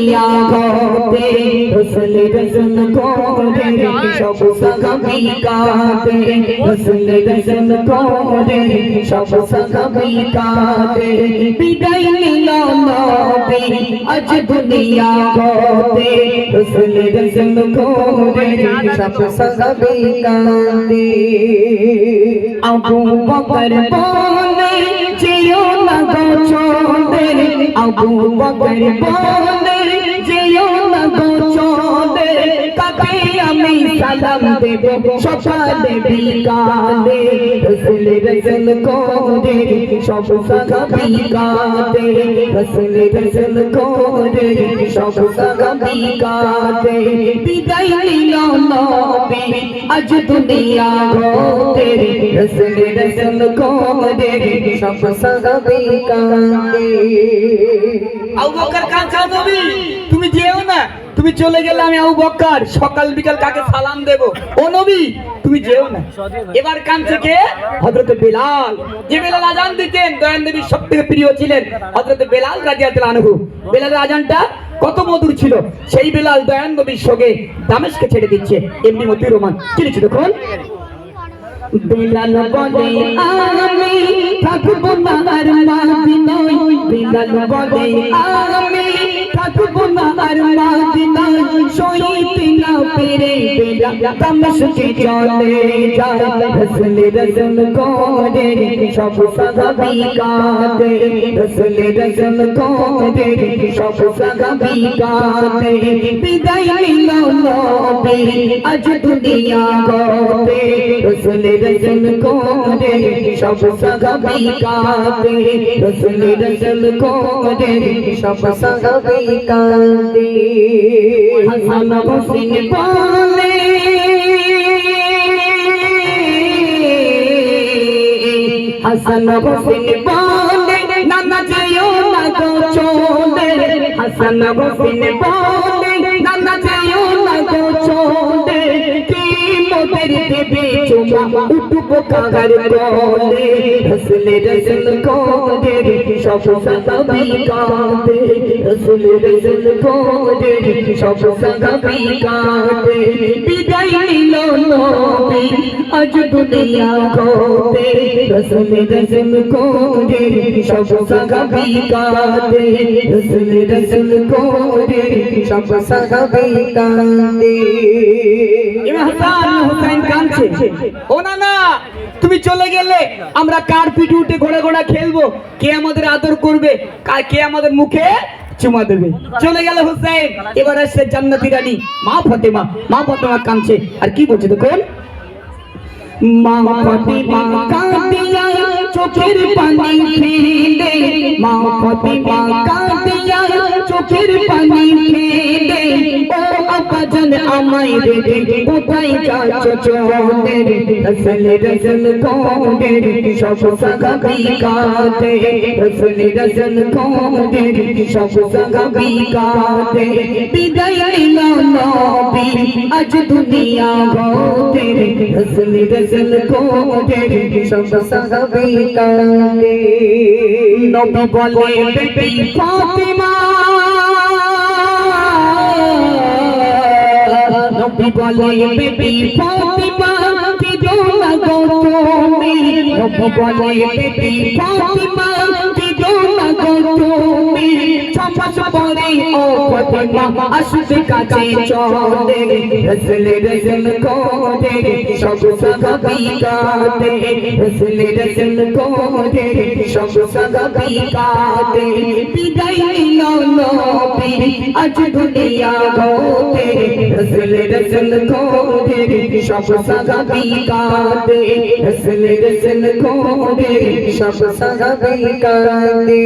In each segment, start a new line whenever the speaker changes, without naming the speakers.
দুনিয়া গতে রসুল রসুল করে সব সাগাবি কাতে রসুল রসুল করে সব সাগাবি কাতে বিদায় নিল নবী আজ দুনিয়া গতে রসুল রসুল করে সব সাগাবি কাতে আবু বকর বলে যেও না গো চলে আবু বকর বলে সালাম দেব সকালে বিকালে, রসুল রসুল করে, সব সাগাবি কাতে রসুল রসুল করে, সব সাগাবি কাতে বিদায় নিল নবী, আজ দুনিয়া গোতে রসুল রসুল করে, সব সাগাবি কাতে
আবু বকর কাঁচা নবী, তুমি যেও না। তুমি চলে গেলে আমি আবু বকর সকাল বিকাল কাকে সালাম দেব? ও নবী, তুমি যেও না। এবার কান থেকে হযরত বেলাল, যে বেলাল আজান দিতেন দয়ান নবীর সবথেকে প্রিয় ছিলেন হযরত বেলাল রাদিয়াল্লাহু আনহু। বেলালের আজানটা কত মধুর ছিল। সেই বেলাল দয়ান নবীর সঙ্গে দামেশকে ছেড়ে দিচ্ছে। এমনি মতি রোমান। কি লিখছে দেখুন?
বিলাল বলে, আমি থাকব না আর মাদিনায় বিলাল বলে, আমি থাকব না আর মাদিনায় সইতে না পেরে বেলা তামসকে বিদায় নিল নবী আজ দুনিয়া গতে রসুল রসুল করে সব সাগাবি কাতে রসুল রসুল করে সব সাগাবি কাতে হাসান হোসেন বলে, হাসান হোসেন বলে, নানা যেও না গো চলে হাসান হোসেন বলে নানা দেবে চুমা উঠবো কাগার বলে রসুল রসল করে সব সাগাবি কাঁদে। রসুল রসল করে সব সাগাবি কাঁদে। নবী আজ দুনিয়া গোতে করে সব রসুল করে সব
না তুমি চলে গেলে আমরা কার পিঠে উঠে ঘোড়া ঘোড়া খেলব? কে আমাদের আদর করবে? কে আমাদের মুখে চুমা দেবে। চলে গেল হুসাইন এবার আসছে জান্নাতি রানী। মা ফতেমা। মা ফতেমা কাঁদছে। আর কি বলছে দেখুন?
মা ফতিমা কাঁদিয়া চোখের পানি ফেলে। মা ফতিমা কাঁদিয়া চোখের পানি আমায় রেখে কোথায় যাচ্ছ চলে রসল রসল কোডে সব সাগাবি কাতে রসল রসল কোডে সব সাগাবি কাতে বিদায় নিল নবী আজ দুনিয়া গোতে রসল রসল কোডে সব সাগাবি কাতে নবী বলে বেবি ফাতিমা বলে ফাতিমা কি দোলা গো তুমি বলে বেবি পরে ও ফাতিমা আসবে কাছে চলে, রসল রসল কোদে সব সাগাবি কাতে রসল রসল কোদে সব সাগাবি কাতে বিদায় নিল নবী, আজ দুনিয়া গোতে, রসল রসল কোদে সব সাগাবি কাতে রসল রসল কোদে সব সাগাবি কাতে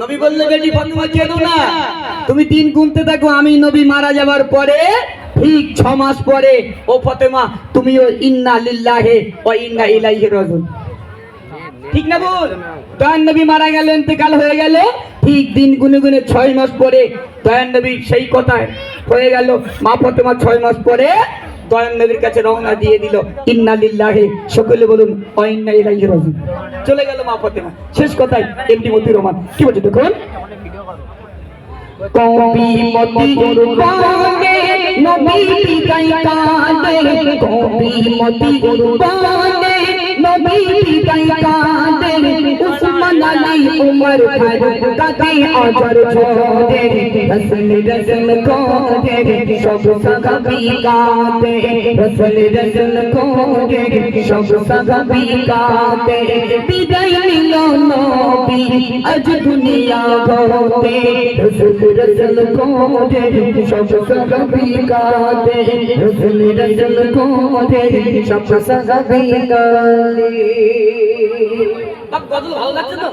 নবী বললে, বেটি ফাতেমা, কেঁদো না। তুমি দিন গুনতে থাকো, আমি নবী মারা যাবার পরে, ঠিক ছ মাস পরে, ও ফতেমা, তুমিও ইন্না লিল্লাহে ও ইন্না ইলাইহি রাজিউন। ঠিক না বল দয়ান নবী মারা গেল, ইন্তেকাল হয়ে গেল, ঠিক দিন গুনে গুনে ছয় মাস পরে, দয়ান নবী সেই কথায় হয়ে গেল, মা ফতেমা, ছয় মাস পরে দয়ান নবীর কাছে রওনা দিয়ে দিল। ইন্না লিল্লাহি সকলে বলুন ও ইন্না ইলাইহি রাজিউন চলে গেল মা ফতেমা। শেষ কথায় এমডি মতি রহমান। কি বলছে দেখুন।
কবি মতি কুরবানে নবী বিদায় কাঁদে কবি মতি কুরবানে নবী বিদায় কাঁদে উসমান আলী উমর ফারুক কাঁদে আজর ছোড়ে রসল রসল কোদে সব সাহাবী কাঁদে রসল রসল কোদে সব সাহাবী কাঁদে বিদায় নিল নবী আজ দুনিয়া হতে রসল রসল কোদে সব সাহাবী কাঁদে রসল রসল কোদে সব সাহাবী কাঁদে
গজল ভালো লাগছে তো